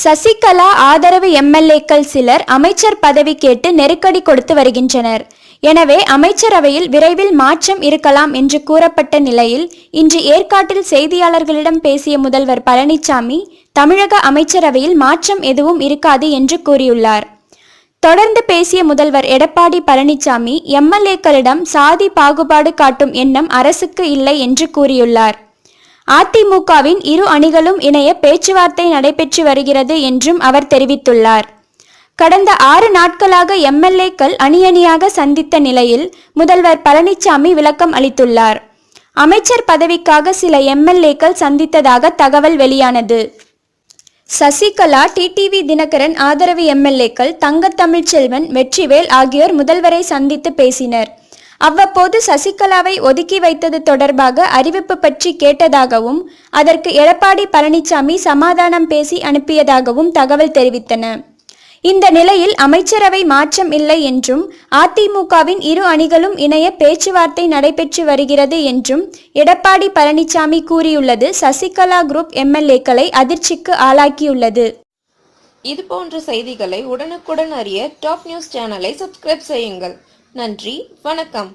சசிகலா ஆதரவு எம்எல்ஏக்கள் சிலர் அமைச்சர் பதவி கேட்டு நெருக்கடி கொடுத்து வருகின்றனர். எனவே அமைச்சரவையில் விரைவில் மாற்றம் இருக்கலாம் என்று கூறப்பட்ட நிலையில் இன்று ஏற்காட்டில் செய்தியாளர்களிடம் பேசிய முதல்வர் பழனிசாமி தமிழக அமைச்சரவையில் மாற்றம் எதுவும் இருக்காது என்று கூறியுள்ளார். தொடர்ந்து பேசிய முதல்வர் எடப்பாடி பழனிசாமி எம்எல்ஏக்களிடம் சாதி பாகுபாடு காட்டும் எண்ணம் அரசுக்கு இல்லை என்று கூறியுள்ளார். அதிமுகவின் இரு அணிகளும் இணைய பேச்சுவார்த்தை நடைபெற்று வருகிறது என்றும் அவர் தெரிவித்துள்ளார். கடந்த ஆறு நாட்களாக எம்எல்ஏக்கள் அணியணியாக சந்தித்த நிலையில் முதல்வர் பழனிசாமி விளக்கம் அளித்துள்ளார். அமைச்சர் பதவிக்காக சில எம்எல்ஏக்கள் சந்தித்ததாக தகவல் வெளியானது. சசிகலா டிடிவி தினகரன் ஆதரவு எம்எல்ஏக்கள் தங்கத்தமிழ்ச்செல்வன் வெற்றிவேல் ஆகியோர் முதல்வரை சந்தித்து பேசினர். அவ்வப்போது சசிகலாவை ஒதுக்கி வைத்தது தொடர்பாக அறிவிப்பு பற்றி கேட்டதாகவும் அதற்கு எடப்பாடி பழனிசாமி சமாதானம் பேசி அனுப்பியதாகவும் தகவல் தெரிவித்தன. இந்த நிலையில் அமைச்சரவை மாற்றம் இல்லை என்றும் அதிமுகவின் இரு அணிகளும் இணைய பேச்சுவார்த்தை நடைபெற்று வருகிறது என்றும் எடப்பாடி பழனிசாமி கூறியுள்ளது. சசிகலா குரூப் எம்எல்ஏக்களை அதிர்ச்சிக்கு ஆளாக்கியுள்ளது. இது போன்ற செய்திகளை உடனுக்குடன் அறிய டாப் நியூஸ் சேனலை சப்ஸ்கிரைப் செய்யுங்கள். நன்றி வணக்கம்.